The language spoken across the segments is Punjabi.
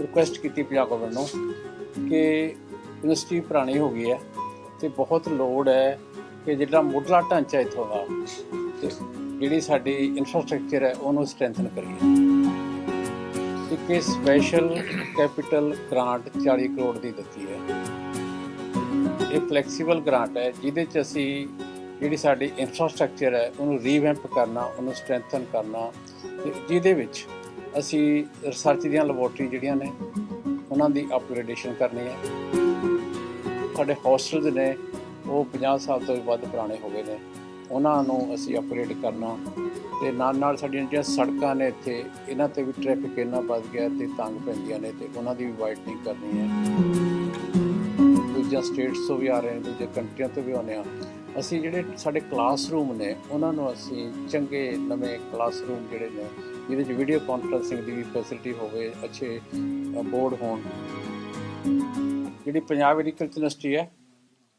ਰਿਕੁਐਸਟ ਕੀਤੀ ਪੰਜਾਬ ਗਵਰਨਮੈਂਟ ਨੂੰ ਕਿ ਯੂਨੀਵਰਸਿਟੀ ਪੁਰਾਣੀ ਹੋ ਗਈ ਹੈ ਤੇ ਬਹੁਤ ਲੋੜ ਹੈ ਕਿ ਜਿਹੜਾ ਮੁੱਢਲਾ ਢਾਂਚਾ ਇੱਥੋਂ ਦਾ, ਤੇ ਜਿਹੜੀ ਸਾਡੀ ਇਨਫਰਾਸਟ੍ਰਕਚਰ ਹੈ ਉਹਨੂੰ ਸਟਰੈਂਥਨ ਕਰੀਏ। ਇੱਕ ਸਪੈਸ਼ਲ ਕੈਪੀਟਲ ਗ੍ਰਾਂਟ 40 ਕਰੋੜ ਦੀ ਦਿੱਤੀ ਹੈ। ਇਹ ਫਲੈਕਸੀਬਲ ਗ੍ਰਾਂਟ ਹੈ, ਜਿਹਦੇ ਚ ਅਸੀਂ ਜਿਹੜੀ ਸਾਡੀ ਇਨਫਰਾਸਟ੍ਰਕਚਰ ਹੈ ਉਹਨੂੰ ਰੀਵੈਂਪ ਕਰਨਾ, ਉਹਨੂੰ ਸਟਰੈਂਥਨ ਕਰਨਾ, ਤੇ ਜਿਹਦੇ ਵਿੱਚ ਅਸੀਂ ਰਿਸਰਚ ਦੀਆਂ ਲੈਬੋਰਟਰੀ ਜਿਹੜੀਆਂ ਨੇ, ਉਹਨਾਂ ਦੀ ਅਪਗ੍ਰੇਡੇਸ਼ਨ ਕਰਨੀ ਹੈ। ਸਾਡੇ ਹੋਸਟਲਸ ਨੇ, ਉਹ 50 ਸਾਲ ਤੋਂ ਵੀ ਵੱਧ ਪੁਰਾਣੇ ਹੋ ਗਏ ਨੇ। ਉਹਨਾਂ ਨੂੰ ਅਸੀਂ ਅਪਗ੍ਰੇਡ ਕਰਨਾ। ਤੇ ਨਾਲ ਨਾਲ ਸਾਡੀਆਂ ਜਿਹੜੀਆਂ ਸੜਕਾਂ ਨੇ ਇੱਥੇ, ਇਹਨਾਂ ਤੇ ਵੀ ਟ੍ਰੈਫਿਕ ਇੰਨਾ ਵੱਧ ਗਿਆ ਤੇ ਤੰਗ ਪੈਂਦੀਆਂ ਨੇ ਤੇ ਉਹਨਾਂ ਦੀ ਵੀ ਵਾਈਡਨਿੰਗ ਕਰਨੀ ਹੈ। ਦੂਜਾ ਸਟੇਟਸ ਤੋਂ ਵੀ ਆ ਰਹੇ ਨੇ, ਦੂਜੇ ਕੰਟਰੀਆਂ ਤੋਂ ਵੀ ਆਉਂਦੇ ਆ। ਅਸੀਂ ਜਿਹੜੇ ਸਾਡੇ ਕਲਾਸਰੂਮ ਨੇ, ਉਹਨਾਂ ਨੂੰ ਅਸੀਂ ਚੰਗੇ ਨਵੇਂ ਕਲਾਸਰੂਮ ਜਿਹੜੇ ਨੇ ਜਿਹਦੇ 'ਚ ਵੀਡੀਓ ਕਾਨਫਰੰਸਿੰਗ ਦੀ ਵੀ ਫੈਸਿਲਿਟੀ ਹੋਵੇ, ਅੱਛੇ ਬੋਰਡ ਹੋਣ। ਜਿਹੜੀ ਪੰਜਾਬ ਐਗਰੀਕਲਚਰ ਯੂਨੀਵਰਸਿਟੀ ਹੈ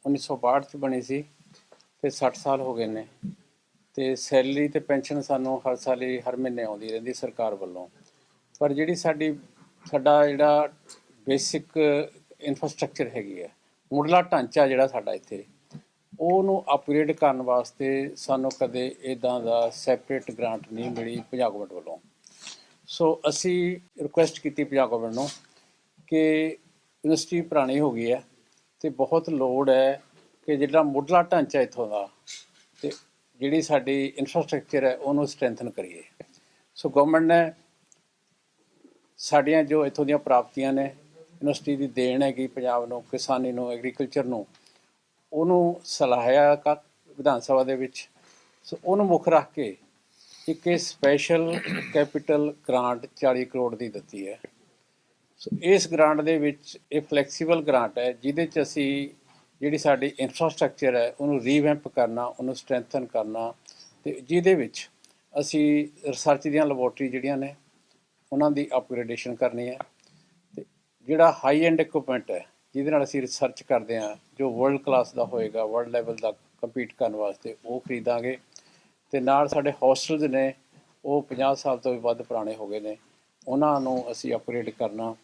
1962 ਚ ਬਣੀ ਸੀ ਫਿਰ 60 ਸਾਲ ਹੋ ਗਏ ਨੇ। ਤੇ ਸੈਲਰੀ ਤੇ ਪੈਨਸ਼ਨ ਸਾਨੂੰ ਹਰ ਸਾਲ ਹੀ, ਹਰ ਮਹੀਨੇ ਆਉਂਦੀ ਰਹਿੰਦੀ ਸਰਕਾਰ ਵੱਲੋਂ। ਪਰ ਜਿਹੜੀ ਸਾਡੀ, ਸਾਡਾ ਜਿਹੜਾ ਬੇਸਿਕ ਇਨਫਰਾਸਟ੍ਰਕਚਰ ਹੈਗੀ ਹੈ, ਮੁੱਢਲਾ ਢਾਂਚਾ ਜਿਹੜਾ ਸਾਡਾ ਇੱਥੇ ਉਹਨੂੰ ਅਪਗ੍ਰੇਡ ਕਰਨ ਵਾਸਤੇ ਸਾਨੂੰ ਕਦੇ ਇਦਾਂ ਦਾ ਸੈਪਰੇਟ ਗ੍ਰਾਂਟ ਨਹੀਂ ਮਿਲੀ ਪੰਜਾਬ ਗਵਰਨਮੈਂਟ ਵੱਲੋਂ। ਸੋ ਅਸੀਂ ਰਿਕੁਐਸਟ ਕੀਤੀ ਪੰਜਾਬ ਗਵਰਨਮੈਂਟ ਨੂੰ ਕਿ ਯੂਨੀਵਰਸਿਟੀ ਪੁਰਾਣੀ ਹੋ ਗਈ ਹੈ ਤੇ ਬਹੁਤ ਲੋੜ ਹੈ ਕਿ ਜਿਹੜਾ ਮੁੱਢਲਾ ਢਾਂਚਾ ਇੱਥੋਂ ਦਾ ਤੇ ਜਿਹੜੀ ਸਾਡੀ ਇਨਫਰਾਸਟ੍ਰਕਚਰ ਹੈ ਉਹਨੂੰ ਸਟਰੈਂਥਨ ਕਰੀਏ। ਸੋ ਗਵਰਨਮੈਂਟ ਨੇ ਸਾਡੀਆਂ ਜੋ ਇੱਥੋਂ ਦੀਆਂ ਪ੍ਰਾਪਤੀਆਂ ਨੇ ਯੂਨੀਵਰਸਿਟੀ ਦੀ ਦੇਣ ਹੈਗੀ ਪੰਜਾਬ ਨੂੰ, ਕਿਸਾਨੀ ਨੂੰ ਐਗਰੀਕਲਚਰ ਨੂੰ ਉਹਨੂੰ ਸਲਾਹਿਆ ਕਾ ਵਿਧਾਨ ਸਭਾ ਦੇ ਵਿੱਚ। ਸੋ ਉਹਨੂੰ ਮੁੱਖ ਰੱਖ ਕੇ ਇੱਕ ਇਹ ਸਪੈਸ਼ਲ ਕੈਪੀਟਲ ਗ੍ਰਾਂਟ 40 ਕਰੋੜ ਦੀ ਦਿੱਤੀ ਹੈ। ਸੋ ਇਸ ਗ੍ਰਾਂਟ ਦੇ ਵਿੱਚ ਇਹ ਫਲੈਕਸੀਬਲ ਗ੍ਰਾਂਟ ਹੈ, ਜਿਹਦੇ ਚ ਅਸੀਂ ਜਿਹੜੀ ਸਾਡੀ ਇਨਫਰਾਸਟ੍ਰਕਚਰ ਹੈ, ਉਹਨੂੰ ਰੀਵੈਂਪ ਕਰਨਾ, ਉਹਨੂੰ ਸਟਰੈਂਥਨ ਕਰਨਾ ਤੇ ਜਿਹਦੇ ਵਿੱਚ ਅਸੀਂ ਰਿਸਰਚ ਦੀਆਂ ਲੈਬੋਰਟਰੀ ਜਿਹੜੀਆਂ ਨੇ, ਉਹਨਾਂ ਦੀ ਅਪਗ੍ਰੇਡੇਸ਼ਨ ਕਰਨੀ ਹੈ। ਤੇ ਜਿਹੜਾ ਹਾਈ ਐਂਡ ਇਕਵਿਪਮੈਂਟ ਹੈ ਜਿਹਦੇ ਨਾਲ ਅਸੀਂ ਰਿਸਰਚ ਕਰਦੇ ਹਾਂ, ਜੋ ਵਰਲਡ ਕਲਾਸ ਦਾ ਹੋਏਗਾ ਵਰਲਡ ਲੈਵਲ ਦਾ ਕੰਪੀਟ ਕਰਨ ਵਾਸਤੇ, ਉਹ ਖਰੀਦਾਂਗੇ। ਤੇ ਨਾਲ ਸਾਡੇ ਹੋਸਟਲਸ ਨੇ, ਉਹ 50 ਸਾਲ ਤੋਂ ਵੀ ਵੱਧ ਪੁਰਾਣੇ ਹੋ ਗਏ ਨੇ। ਉਹਨਾਂ ਨੂੰ ਅਸੀਂ ਅਪਗ੍ਰੇਡ ਕਰਨਾ।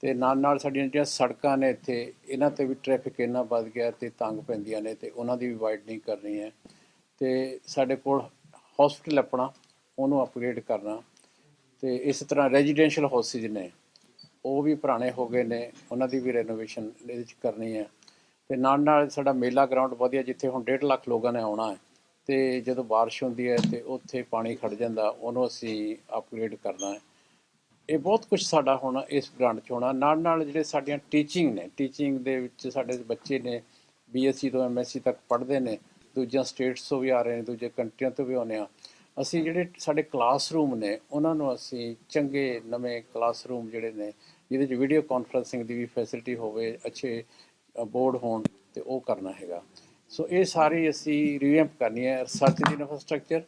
ਤੇ ਨਾਲ ਨਾਲ ਸਾਡੀਆਂ ਜਿਹੜੀਆਂ ਸੜਕਾਂ ਨੇ ਇੱਥੇ, ਇਹਨਾਂ ਤੇ ਵੀ ਟ੍ਰੈਫਿਕ ਇੰਨਾ ਵੱਧ ਗਿਆ ਤੇ ਤੰਗ ਪੈਂਦੀਆਂ ਨੇ ਤੇ ਉਹਨਾਂ ਦੀ ਵੀ ਵਾਈਡਨਿੰਗ ਕਰਨੀ ਹੈ। ਤੇ ਸਾਡੇ ਕੋਲ ਹਸਪੀਟਲ ਆਪਣਾ, ਉਹਨੂੰ ਅਪਗ੍ਰੇਡ ਕਰਨਾ। ਤੇ ਇਸ ਤਰ੍ਹਾਂ ਰੈਜ਼ੀਡੈਂਸ਼ੀਅਲ ਹਾਊਸਿਸ ਨੇ। ਉਹ ਵੀ ਪੁਰਾਣੇ ਹੋ ਗਏ ਨੇ, ਉਹਨਾਂ ਦੀ ਵੀ ਰੈਨੋਵੇਸ਼ਨ ਇਹਦੇ 'ਚ ਕਰਨੀ ਹੈ। ਤੇ ਨਾਲ ਨਾਲ ਸਾਡਾ ਮੇਲਾ ਗਰਾਊਂਡ ਵਧੀਆ, ਜਿੱਥੇ ਹੁਣ 1.5 ਲੱਖ ਲੋਕਾਂ ਨੇ ਆਉਣਾ ਹੈ। ਤੇ ਜਦੋਂ ਬਾਰਿਸ਼ ਹੁੰਦੀ ਹੈ ਤੇ ਉੱਥੇ ਪਾਣੀ ਖੜ ਜਾਂਦਾ, ਉਹਨੂੰ ਅਸੀਂ ਅਪਗ੍ਰੇਡ ਕਰਨਾ ਹੈ। ਇਹ ਬਹੁਤ ਕੁਝ ਸਾਡਾ ਹੁਣ ਇਸ ਗ੍ਰਾਂਟ 'ਚ ਹੋਣਾ। ਨਾਲ ਨਾਲ ਜਿਹੜੇ ਸਾਡੀਆਂ ਟੀਚਿੰਗ ਨੇ ਟੀਚਿੰਗ ਦੇ ਵਿੱਚ ਸਾਡੇ ਬੱਚੇ ਨੇ ਬੀਐਸਸੀ ਤੋਂ ਐਮਐਸਸੀ ਤੱਕ ਪੜ੍ਹਦੇ ਨੇ, ਦੂਜੀਆਂ ਸਟੇਟਸ ਤੋਂ ਵੀ ਆ ਰਹੇ ਨੇ, ਦੂਜੇ ਕੰਟਰੀਆਂ ਤੋਂ ਵੀ ਆਉਂਦੇ ਆ। ਅਸੀਂ ਜਿਹੜੇ ਸਾਡੇ ਕਲਾਸਰੂਮ ਨੇ, ਉਹਨਾਂ ਨੂੰ ਅਸੀਂ ਚੰਗੇ ਨਵੇਂ ਕਲਾਸਰੂਮ ਜਿਹੜੇ ਨੇ, ਜਿਹਦੇ 'ਚ ਵੀਡੀਓ ਕਾਨਫਰੰਸਿੰਗ ਦੀ ਵੀ ਫੈਸਿਲਿਟੀ ਹੋਵੇ, ਅੱਛੇ ਬੋਰਡ ਹੋਣ ਤੇ ਉਹ ਕਰਨਾ ਹੈਗਾ। ਸੋ ਇਹ ਸਾਰੀ ਅਸੀਂ ਰੀਵੈਂਪ ਕਰਨੀ ਹੈ ਰਿਸਰਚ ਦੀ ਇਨਫਰਾਸਟ੍ਰਕਚਰ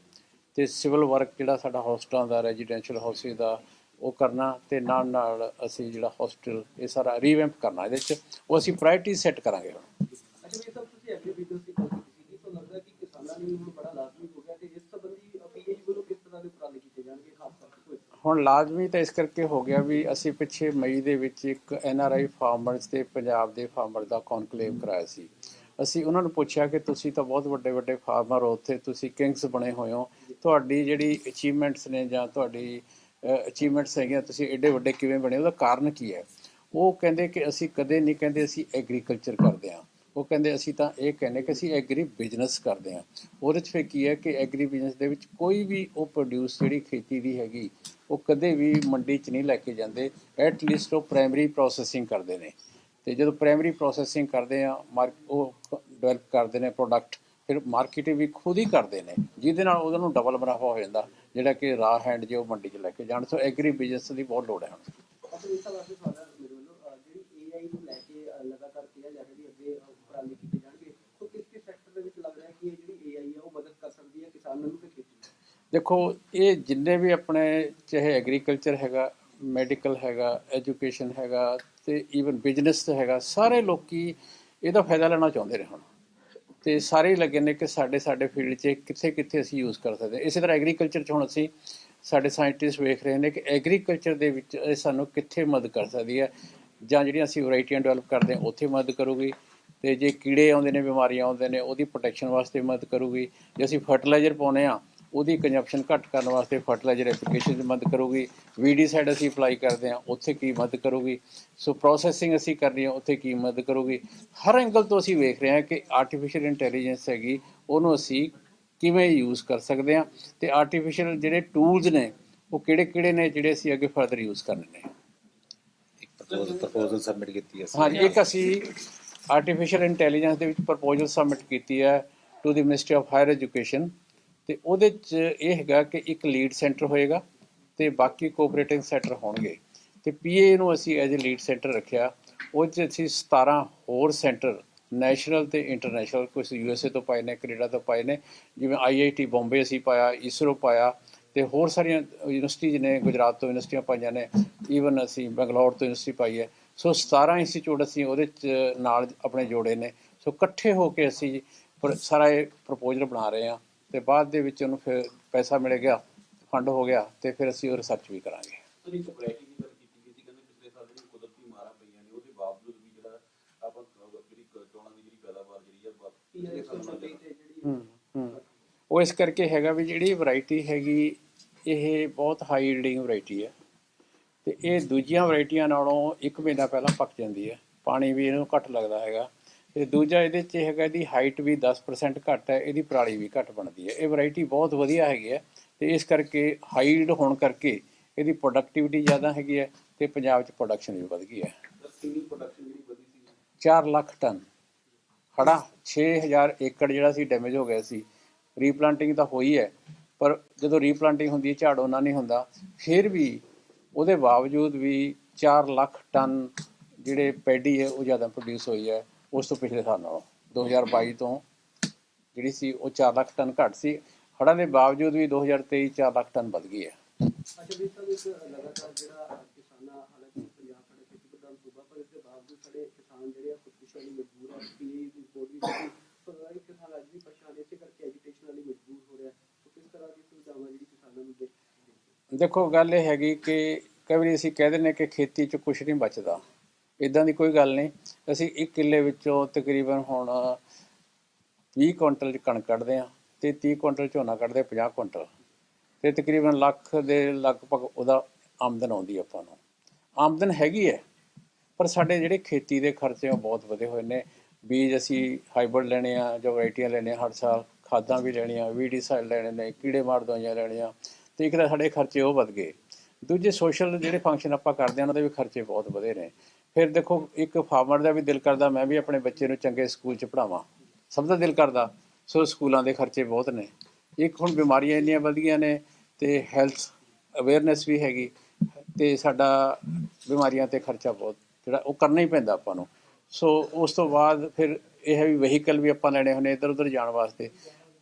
ਤੇ ਸਿਵਲ ਵਰਕ ਜਿਹੜਾ ਸਾਡਾ ਹੋਸਟਲਾਂ ਦਾ ਰੈਜ਼ੀਡੈਂਸ਼ੀਅਲ ਹਾਊਸਿਸ ਦਾ, ਉਹ ਕਰਨਾ ਤੇ ਨਾਲ ਨਾਲ ਅਸੀਂ ਜਿਹੜਾ ਹਸਪੀਟਲ ਇਹ ਸਾਰਾ ਰੀਵੈਂਪ ਕਰਨਾ। ਇਹਦੇ ਚ ਉਹ ਅਸੀਂ ਪ੍ਰਾਇੋਰਟੀ ਸੈੱਟ ਕਰਾਂਗੇ ਹੁਣ। ਅੱਛਾ ਇਹ ਸਭ ਤੁਸੀਂ ਐਗਰੀ ਬਿਜ਼ਨਸ ਦੀ ਕੀਤੀ ਸੀ। ਤਾਂ ਲੱਗਦਾ ਕਿ ਕਿਸਾਨਾਂ ਲਈ ਹੁਣ ਬੜਾ ਲਾਜ਼ਮੀ ਹੋ ਗਿਆ ਤੇ ਇਸ ਸੰਬੰਧੀ ਪੀਏਜੀ ਵੱਲੋਂ ਕਿਸ ਤਰ੍ਹਾਂ ਦੇ ਉਪਰਾਲੇ ਕੀਤੇ ਜਾਣਗੇ ਖਾਸ ਕਰਕੇ ਕੋਈ ਹੁਣ ਲਾਜ਼ਮੀ ਤਾਂ ਇਸ ਕਰਕੇ ਹੋ ਗਿਆ ਵੀ ਅਸੀਂ ਪਿੱਛੇ ਮਈ ਦੇ ਵਿੱਚ ਇੱਕ ਐੱਨ ਆਰ ਆਈ ਫਾਰਮਰਸ ਤੇ ਪੰਜਾਬ ਦੇ ਫਾਰਮਰ ਦਾ ਕਨਕਲੇਵ ਕਰਾਇਆ ਸੀ। ਅਸੀਂ ਉਹਨਾਂ ਨੂੰ ਪੁੱਛਿਆ ਕਿ ਤੁਸੀਂ ਤਾਂ ਬਹੁਤ ਵੱਡੇ ਵੱਡੇ ਫਾਰਮਰ ਹੋ, ਉੱਥੇ ਤੁਸੀਂ ਕਿੰਗਸ ਬਣੇ ਹੋਏ ਹੋ। ਤੁਹਾਡੀ ਜਿਹੜੀ ਅਚੀਵਮੈਂਟਸ ਨੇ ਜਾਂ ਤੁਹਾਡੀ ਅਚੀਵਮੈਂਟਸ ਹੈਗੀਆਂ, ਤੁਸੀਂ ਐਡੇ ਵੱਡੇ ਕਿਵੇਂ ਬਣੇ ਉਹਦਾ ਕਾਰਨ ਕੀ ਹੈ? ਉਹ ਕਹਿੰਦੇ ਕਿ ਅਸੀਂ ਕਦੇ ਨਹੀਂ ਕਹਿੰਦੇ ਅਸੀਂ ਐਗਰੀਕਲਚਰ ਕਰਦੇ ਹਾਂ। ਉਹ ਕਹਿੰਦੇ ਅਸੀਂ ਤਾਂ ਇਹ ਕਹਿੰਦੇ ਕਿ ਅਸੀਂ ਐਗਰੀ ਬਿਜ਼ਨਸ ਕਰਦੇ ਹਾਂ। ਉਹਦੇ 'ਚ ਫਿਰ ਕੀ ਹੈ ਕਿ ਐਗਰੀ ਬਿਜ਼ਨਸ ਦੇ ਵਿੱਚ ਕੋਈ ਵੀ ਉਹ ਪ੍ਰੋਡਿਊਸ ਜਿਹੜੀ ਖੇਤੀ ਦੀ ਹੈਗੀ, ਉਹ ਕਦੇ ਵੀ ਮੰਡੀ 'ਚ ਨਹੀਂ ਲੈ ਕੇ ਜਾਂਦੇ। ਐਟ ਲੀਸਟ ਉਹ ਪ੍ਰਾਇਮਰੀ ਪ੍ਰੋਸੈਸਿੰਗ ਕਰਦੇ ਨੇ। ਤੇ ਜਦੋਂ ਪ੍ਰਾਇਮਰੀ ਪ੍ਰੋਸੈਸਿੰਗ ਕਰਦੇ ਆ ਮਾਰ- ਉਹ ਡਿਵੈਲਪ ਕਰਦੇ ਨੇ ਪ੍ਰੋਡਕਟ ਫਿਰ ਮਾਰਕੀਟ ਵੀ ਖੁਦ ਹੀ ਕਰਦੇ ਨੇ, ਜਿਹਦੇ ਨਾਲ ਉਹਨਾਂ ਨੂੰ ਡਬਲ ਮੁਨਾਫਾ ਹੋ ਜਾਂਦਾ, ਜਿਹੜਾ ਕਿ ਰਾ ਹੈਂਡ ਜੇ ਉਹ ਮੰਡੀ 'ਚ ਲੈ ਕੇ ਜਾਣ। ਸੋ ਐਗਰੀ ਬਿਜ਼ਨਸ ਦੀ ਬਹੁਤ ਲੋੜ ਹੈ ਹੁਣ। ਜਿਹੜੀ ਏਆਈ ਨੂੰ ਲੈ ਕੇ ਅਹ ਲਗਾਤਾਰ ਕਿਹਾ ਜਾ ਰਿਹਾ ਵੀ ਅੱਗੇ ਅਹ ਉਪਰਾਲੇ ਕੀਤੇ ਜਾਣਗੇ ਤਾਂ ਕਿਸ ਕਿਸ ਸੈਕਟਰ ਦੇ ਵਿੱਚ ਲੱਗ ਰਿਹਾ ਕਿ ਇਹ ਜਿਹੜੀ ਏਆਈ ਹੈ ਉਹ ਮਦਦ ਕਰ ਸਕਦੀ ਹੈ ਕਿਸਾਨਾਂ ਨੂੰ ਤੇ ਖੇਤੀ ਨੂੰ ਦੇਖੋ, ਇਹ ਜਿੰਨੇ ਵੀ ਆਪਣੇ ਚਾਹੇ ਐਗਰੀਕਲਚਰ ਹੈਗਾ ਮੈਡੀਕਲ ਹੈਗਾ ਐਜੂਕੇਸ਼ਨ ਹੈਗਾ ਤੇ ਈਵਨ ਬਿਜ਼ਨਸ ਹੈਗਾ, ਸਾਰੇ ਲੋਕੀ ਇਹਦਾ ਫਾਇਦਾ ਲੈਣਾ ਚਾਹੁੰਦੇ ਨੇ ਹੁਣ। ਤੇ ਸਾਰੇ ਹੀ ਲੱਗੇ ਨੇ ਕਿ ਸਾਡੇ ਸਾਡੇ ਫੀਲਡ 'ਚ ਕਿੱਥੇ ਕਿੱਥੇ ਅਸੀਂ ਯੂਜ਼ ਕਰ ਸਕਦੇ ਹਾਂ। ਇਸੇ ਤਰ੍ਹਾਂ ਐਗਰੀਕਲਚਰ 'ਚ ਹੁਣ ਅਸੀਂ ਸਾਡੇ ਸਾਇੰਟਿਸਟ ਵੇਖ ਰਹੇ ਨੇ ਕਿ ਐਗਰੀਕਲਚਰ ਦੇ ਵਿੱਚ ਇਹ ਸਾਨੂੰ ਕਿੱਥੇ ਮਦਦ ਕਰ ਸਕਦੀ ਹੈ? ਜਾਂ ਜਿਹੜੀਆਂ ਅਸੀਂ ਵੈਰਾਈਟੀਆਂ ਡਿਵੈਲਪ ਕਰਦੇ ਹਾਂ, ਉੱਥੇ ਮਦਦ ਕਰੂਗੀ? ਤੇ ਜੇ ਕੀੜੇ ਆਉਂਦੇ ਨੇ, ਬਿਮਾਰੀਆਂ ਆਉਂਦੇ ਨੇ, ਉਹਦੀ ਪ੍ਰੋਟੈਕਸ਼ਨ ਵਾਸਤੇ ਮਦਦ ਕਰੂਗੀ? ਜੇ ਅਸੀਂ ਫਰਟੀਲਾਈਜ਼ਰ ਪਾਉਂਦੇ ਆ ਉਹਦੀ ਕੰਜ਼ੰਪਸ਼ਨ ਘੱਟ ਕਰਨ ਵਾਸਤੇ ਫਰਟੀਲਾਈਜ਼ਰ ਐਪਲੀਕੇਸ਼ਨ ਦੀ ਮਦਦ ਕਰੂਗੀ। ਵੀਡੀ ਸਾਈਡ ਅਸੀਂ ਅਪਲਾਈ ਕਰਦੇ ਆ ਉੱਥੇ ਕੀ ਮਦਦ ਕਰੂਗੀ? ਸੋ ਪ੍ਰੋਸੈਸਿੰਗ ਅਸੀਂ ਕਰਨੀ ਆ ਉੱਥੇ ਕੀ ਮਦਦ ਕਰੂਗੀ? ਹਰ ਐਂਗਲ ਤੋਂ ਅਸੀਂ ਵੇਖ ਰਹੇ ਹਾਂ ਕਿ ਆਰਟੀਫੀਸ਼ੀਅਲ ਇੰਟੈਲੀਜੈਂਸ ਹੈਗੀ ਉਹਨੂੰ ਅਸੀਂ ਕਿਵੇਂ ਯੂਜ਼ ਕਰ ਸਕਦੇ ਆ ਤੇ ਆਰਟੀਫੀਸ਼ੀਅਲ ਜਿਹੜੇ ਟੂਲਸ ਨੇ ਉਹ ਕਿਹੜੇ ਕਿਹੜੇ ਨੇ ਜਿਹੜੇ ਅਸੀਂ ਅੱਗੇ ਫਰਦਰ ਯੂਜ਼ ਕਰਨੇ ਨੇ ਇੱਕ ਪ੍ਰਪੋਜ਼ਲ ਸਬਮਿਟ ਕੀਤੀ ਅਸੀਂ ਹਾਂਜੀ ਇੱਕ ਅਸੀਂ ਆਰਟੀਫੀਸ਼ੀਅਲ ਇੰਟੈਲੀਜੈਂਸ ਦੇ ਵਿੱਚ ਪ੍ਰਪੋਜ਼ਲ ਸਬਮਿਟ ਕੀਤੀ ਹੈ to the ministry of higher education ਤੇ ਉਹਦੇ ਚ ਇਹ ਹੈਗਾ ਕਿ ਇੱਕ ਲੀਡ ਸੈਂਟਰ ਹੋਏਗਾ ਤੇ ਬਾਕੀ ਕੋਆਪਰੇਟਿੰਗ ਸੈਂਟਰ ਹੋਣਗੇ। ਤੇ ਪੀਏ ਨੂੰ ਅਸੀਂ ਐਜ਼ ਅ ਲੀਡ ਸੈਂਟਰ ਰੱਖਿਆ। ਉਹ 'ਚ ਅਸੀਂ 17 ਹੋਰ ਸੈਂਟਰ ਨੈਸ਼ਨਲ ਤੇ ਇੰਟਰਨੈਸ਼ਨਲ ਕੁਝ ਯੂਐਸਏ ਤੋਂ ਪਾਏ ਨੇ, ਕੈਨੇਡਾ ਤੋਂ ਪਾਏ ਨੇ, ਜਿਵੇਂ ਆਈਆਈਟੀ ਬੰਬੇ ਅਸੀਂ ਪਾਇਆ ਇਸਰੋ ਪਾਇਆ, ਤੇ ਹੋਰ ਸਾਰੀਆਂ ਯੂਨੀਵਰਸਿਟੀਜ਼ ਨੇ ਗੁਜਰਾਤ ਤੋਂ ਯੂਨੀਵਰਸਿਟੀਆਂ ਪਾਈਆਂ ਨੇ ਈਵਨ ਅਸੀਂ ਬੰਗਲੌਰ ਤੋਂ ਯੂਨੀਵਰਸਿਟੀ ਪਾਈ ਹੈ। ਸੋ 17 ਇੰਸਟੀਚਿਊਟ ਅਸੀਂ ਉਹਦੇ ਚ ਨਾਲ ਆਪਣੇ ਜੋੜੇ ਨੇ। ਸੋ ਇਕੱਠੇ ਹੋ ਕੇ ਅਸੀਂ ਪਰ- ਸਾਰਾ ਇਹ ਪ੍ਰਪੋਜ਼ਲ ਬਣਾ ਰਹੇ ਹਾਂ। ਤੇ ਬਾਅਦ ਦੇ ਵਿੱਚ ਉਹਨੂੰ ਫਿਰ ਪੈਸਾ ਮਿਲ ਗਿਆ ਫੰਡ ਹੋ ਗਿਆ ਤੇ ਫਿਰ ਅਸੀਂ ਉਹ ਰਿਸਰਚ ਵੀ ਕਰਾਂਗੇ। ਸਰ ਇੱਕ ਵੈਰਾਈਟੀ ਦੀ ਗੱਲ ਕੀਤੀ ਗਈ ਸੀ ਕਹਿੰਦੇ ਪਿਛਲੇ ਸਾਲ ਜਿਹੜੀ ਕੁਦਰਤੀ ਮਾਰਾਂ ਪਈਆਂ ਨੇ ਉਹਦੇ ਬਾਵਜੂਦ ਵੀ ਜਿਹੜਾ ਆਪਾਂ ਕ- ਜਿਹੜੀ ਕ- ਚੌਲਾਂ ਦੀ ਜਿਹੜੀ ਪੈਦਾਵਾਰ ਜਿਹੜੀ ਆ ਵਾ- ਪਿਛਲੇ ਸਾਲ ਨਾਲੋਂ ਜ਼ਿਆਦਾ- ਤੇ ਜਿਹੜੀ ਹੂੰ ਹੂੰ। ਉਹ ਇਸ ਕਰਕੇ ਹੈਗਾ ਵੀ ਜਿਹੜੀ ਵੈਰਾਈਟੀ ਹੈਗੀ ਇਹ ਬਹੁਤ ਹਾਈ ਯੀਲਡਿੰਗ ਵੈਰਾਈਟੀ ਹੈ। ਤੇ ਇਹ ਦੂਜੀਆਂ ਵੈਰਾਈਟੀਆਂ ਨਾਲੋਂ ਇੱਕ ਮਹੀਨਾ ਪਹਿਲਾਂ ਪੱਕ ਜਾਂਦੀ ਹੈ। ਪਾਣੀ ਵੀ ਇਹਨੂੰ ਘੱਟ ਲੱਗਦਾ ਹੈਗਾ। ਤੇ ਦੂਜਾ ਇਹਦੇ 'ਚ ਹੈਗਾ ਇਹਦੀ ਹਾਈਟ ਵੀ 10% ਘੱਟ ਹੈ, ਇਹਦੀ ਪਰਾਲੀ ਵੀ ਘੱਟ ਬਣਦੀ ਹੈ। ਇਹ ਵੈਰਾਈਟੀ ਬਹੁਤ ਵਧੀਆ ਹੈਗੀ ਹੈ ਤੇ ਇਸ ਕਰਕੇ ਹਾਈਡ ਹੋਣ ਕਰਕੇ ਇਹਦੀ ਪ੍ਰੋਡਕਟਿਵਿਟੀ ਜ਼ਿਆਦਾ ਹੈਗੀ ਹੈ ਤੇ ਪੰਜਾਬ 'ਚ ਪ੍ਰੋਡਕਸ਼ਨ ਵੀ ਵਧ ਗਈ ਹੈ। ਸਰ ਪ੍ਰੋਡਕਸ਼ਨ ਜਿਹੜੀ ਵਧੀ ਸੀ 4 ਲੱਖ ਟਨ। ਖੜਾ 6000 ਏਕੜ ਜਿਹੜਾ ਸੀ ਡੈਮੇਜ ਹੋ ਗਿਆ ਸੀ। ਰੀਪਲਾਂਟਿੰਗ ਤਾਂ ਹੋਈ ਹੈ, ਪਰ ਜਦੋਂ ਰੀਪਲਾਂਟਿੰਗ ਹੁੰਦੀ ਹੈ, ਝਾੜ ਉਹਨਾਂ ਨਹੀਂ ਹੁੰਦਾ। ਫਿਰ ਵੀ ਉਹਦੇ ਬਾਵਜੂਦ ਵੀ 4 ਲੱਖ ਟਨ ਜਿਹੜੇ ਪੈਡੀ ਹੈ, ਉਹ ਜ਼ਿਆਦਾ ਪ੍ਰੋਡਿਊਸ ਹੋਈ ਹੈ। ਉਸ ਤੋਂ ਪਿਛਲੇ ਸਾਲ ਨਾਲੋਂ 2022 ਤੋਂ ਜਿਹੜੀ ਸੀ ਉਹ 4 ਲੱਖ ਟਨ ਘੱਟ ਸੀ। ਹੜ੍ਹਾਂ ਦੇ ਬਾਵਜੂਦ ਵੀ 2023 4 ਲੱਖ ਟਨ ਵੱਧ ਗਈ ਹੈ। ਅੱਛਾ ਵੀ ਸਰ ਇੱਕ ਲਗਾਤਾਰ ਜਿਹੜਾ ਕਿਸਾਨਾਂ ਹਾਲਾਂਕਿ ਪੰਜਾਬ ਸਾਡੇ ਖੇਤੀ ਪ੍ਰਧਾਨ ਸੂਬਾ ਪਰ ਇਸ ਦੇ ਬਾਵਜੂਦ ਸਾਡੇ ਕਿਸਾਨ ਜਿਹੜੇ ਆ ਖੁਦਕੁਸ਼ੀ ਲਈ ਮਜਬੂਰ ਆ ਪੀਏ ਦੀ ਰਿਪੋਰਟ ਵੀ ਸੀ ਪਰ ਹਰ ਇੱਕ ਕਿਸਾਨ ਅੱਜ ਵੀ ਪਰੇਸ਼ਾਨ ਇਸੇ ਕਰਕੇ ਐਜੀਟੇਸ਼ਨ ਲਈ ਮਜਬੂਰ ਹੋ ਰਿਹਾ। ਤਾਂ ਕਿਸ ਤਰ੍ਹਾਂ ਦੀ ਸੁਵਿਧਾਵਾਂ ਜਿਹੜੀ ਕਿਸਾਨਾਂ ਨੂੰ ਦੇ ਦੇ- ਦੇਖੋ ਗੱਲ ਇਹ ਹੈਗੀ ਕਿ ਕਈ ਵਾਰੀ ਅਸੀਂ ਕਹਿ ਦਿੰਦੇ ਕਿ ਖੇਤੀ 'ਚ ਕੁਝ ਨਹੀਂ ਬਚਦਾ। ਇਦਾਂ ਦੀ ਕੋਈ ਗੱਲ ਨਹੀਂ। ਅਸੀਂ ਇੱਕ ਕਿੱਲੇ ਵਿੱਚੋਂ ਤਕਰੀਬਨ ਹੁਣ 20 ਕੁਇੰਟਲ ਕਣਕ ਕੱਢਦੇ ਆ ਤੇ 30 ਕੁਇੰਟਲ ਝੋਨਾ ਕੱਢਦੇ 50 ਕੁਇੰਟਲ। ਤੇ ਤਕਰੀਬਨ ਲੱਖ ਦੇ ਲਗਭਗ ਉਹਦਾ ਆਮਦਨ ਆਉਂਦੀ ਆਪਾਂ ਨੂੰ। ਆਮਦਨ ਹੈਗੀ ਹੈ, ਪਰ ਸਾਡੇ ਜਿਹੜੇ ਖੇਤੀ ਦੇ ਖਰਚੇ ਉਹ ਬਹੁਤ ਵਧੇ ਹੋਏ ਨੇ। ਬੀਜ ਅਸੀਂ ਹਾਈਬ੍ਰਿਡ ਲੈਣੇ ਆ, ਜਾਂ ਵੈਰਾਈਟੀਆਂ ਲੈਣੇ ਆ, ਹਰ ਸਾਲ ਖਾਦਾਂ ਵੀ ਲੈਣੀਆਂ ਵੀਡੀਸਾਈਡ ਲੈਣੇ ਨੇ, ਕੀੜੇ ਮਾਰ ਦਵਾਈਆਂ ਲੈਣੀਆਂ। ਤੇ ਇੱਕ ਤਾਂ ਸਾਡੇ ਖਰਚੇ ਉਹ ਵੱਧ ਗਏ। ਦੂਜੇ ਸੋਸ਼ਲ ਜਿਹੜੇ ਫੰਕਸ਼ਨ ਆਪਾਂ ਕਰਦੇ ਆ ਉਹਨਾਂ ਦੇ ਵੀ ਖਰਚੇ ਬਹੁਤ ਵਧੇ ਨੇ। ਫਿਰ ਦੇਖੋ, ਇੱਕ ਫਾਰਮਰ ਦਾ ਵੀ ਦਿਲ ਕਰਦਾ, ਮੈਂ ਵੀ ਆਪਣੇ ਬੱਚੇ ਨੂੰ ਚੰਗੇ ਸਕੂਲ 'ਚ ਪੜਾਵਾਂ ਸਭ ਦਾ ਦਿਲ ਕਰਦਾ। ਸੋ ਸਕੂਲਾਂ ਦੇ ਖਰਚੇ ਬਹੁਤ ਨੇ। ਇੱਕ ਹੁਣ ਬਿਮਾਰੀਆਂ ਇੰਨੀਆਂ ਵਧ ਗਈਆਂ ਨੇ ਤੇ ਹੈਲਥ ਅਵੇਅਰਨੈਸ ਵੀ ਹੈਗੀ ਤੇ ਸਾਡਾ ਬਿਮਾਰੀਆਂ ਤੇ ਖਰਚਾ ਬਹੁਤ, ਜਿਹੜਾ ਉਹ ਕਰਨਾ ਹੀ ਪੈਂਦਾ ਆਪਾਂ ਨੂੰ। ਸੋ ਉਸ ਤੋਂ ਬਾਅਦ ਫਿਰ ਇਹ ਹੈ ਵੀ ਵਹੀਕਲ ਵੀ ਆਪਾਂ ਲੈਣੇ ਹੁੰਦੇ ਇੱਧਰ ਉੱਧਰ ਜਾਣ ਵਾਸਤੇ।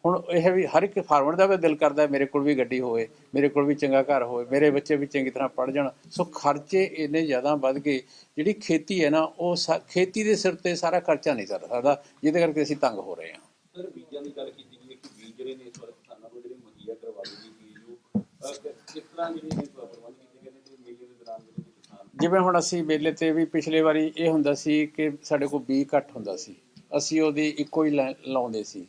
ਹੁਣ ਇਹ ਵੀ ਹਰ ਇੱਕ ਫਾਰਮਰ ਦਾ ਵੀ ਦਿਲ ਕਰਦਾ ਮੇਰੇ ਕੋਲ ਵੀ ਗੱਡੀ ਹੋਵੇ ਮੇਰੇ ਕੋਲ ਵੀ ਚੰਗਾ ਘਰ ਹੋਵੇ ਮੇਰੇ ਬੱਚੇ ਵੀ ਚੰਗੀ ਤਰ੍ਹਾਂ ਪੜ੍ਹ ਜਾਣ। ਸੋ ਖਰਚੇ ਇੰਨੇ ਜ਼ਿਆਦਾ ਵੱਧ ਗਏ ਜਿਹੜੀ ਖੇਤੀ ਹੈ ਨਾ ਉਹ ਖੇਤੀ ਦੇ ਸਿਰ ਤੇ ਸਾਰਾ ਖਰਚਾ ਨਹੀਂ ਚੱਲ ਸਕਦਾ ਜਿਹਦੇ ਕਰਕੇ ਅਸੀਂ ਤੰਗ ਹੋ ਰਹੇ ਹਾਂ। ਸਰ ਬੀਜਾਂ ਦੀ ਗੱਲ ਕੀਤੀ ਗਈ ਕਿ ਬੀਜ ਜਿਹੜੇ ਨੇ ਇਸ ਵਾਰ ਕਿਸਾਨਾਂ ਨੂੰ ਜਿਹੜੇ ਮੁਹੱਈਆ ਕਰਵਾ ਦਿੱਤੀ ਬੀਜ ਨੂੰ ਕਿਸ ਤਰ੍ਹਾਂ ਜਿਹੜੇ ਨੇ ਪ੍ਰਬੰਧ ਕੀਤੇ ਗਏ ਨੇ ਤੇ ਮੇਲੇ ਦੇ ਦੌਰਾਨ ਜਿਹੜੇ ਕਿਸਾਨ? ਜਿਵੇਂ ਹੁਣ ਅਸੀਂ ਮੇਲੇ ਤੇ ਵੀ ਪਿਛਲੇ ਵਾਰੀ ਇਹ ਹੁੰਦਾ ਸੀ ਕਿ ਸਾਡੇ ਕੋਲ ਬੀ ਘੱਟ ਹੁੰਦਾ ਸੀ ਅਸੀਂ ਉਹਦੀ ਇੱਕੋ ਹੀ ਲਾਉਂਦੇ ਸੀ।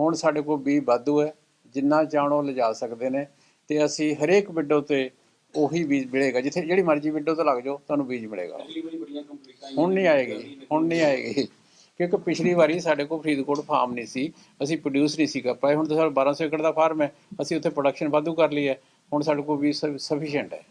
ਹੁਣ ਸਾਡੇ ਕੋਲ ਬੀ ਵਾਧੂ ਹੈ ਜਿੰਨਾ ਚਾਹਣੋ ਲਿਜਾ ਸਕਦੇ ਨੇ ਤੇ ਅਸੀਂ ਹਰੇਕ ਵਿੰਡੋ ਤੇ ਉਹੀ ਬੀਜ ਮਿਲੇਗਾ ਜਿੱਥੇ ਜਿਹੜੀ ਮਰਜ਼ੀ ਵਿੰਡੋ ਤੇ ਲੱਗ ਜਾਓ ਤੁਹਾਨੂੰ ਬੀਜ ਮਿਲੇਗਾ। ਹੁਣ ਨਹੀਂ ਆਏਗੀ ਹੁਣ ਨਹੀਂ ਆਏਗੀ। ਕਿਉਂਕਿ ਪਿਛਲੀ ਵਾਰੀ ਸਾਡੇ ਕੋਲ ਫਰੀਦਕੋਟ ਫਾਰਮ ਨਹੀਂ ਸੀ ਅਸੀਂ ਪ੍ਰੋਡਿਊਸ ਨਹੀਂ ਸੀ ਕਰ ਪਾਏ ਹੁਣ ਤਾਂ ਸਾਡਾ 1200 ਏਕੜ ਦਾ ਫਾਰਮ ਹੈ ਅਸੀਂ ਉੱਥੇ ਪ੍ਰੋਡਕਸ਼ਨ ਵਾਧੂ ਕਰ ਲਈ ਹੈ ਹੁਣ ਸਾਡੇ ਕੋਲ ਵੀ ਸਫੀਸ਼ੀਐਂਟ ਹੈ।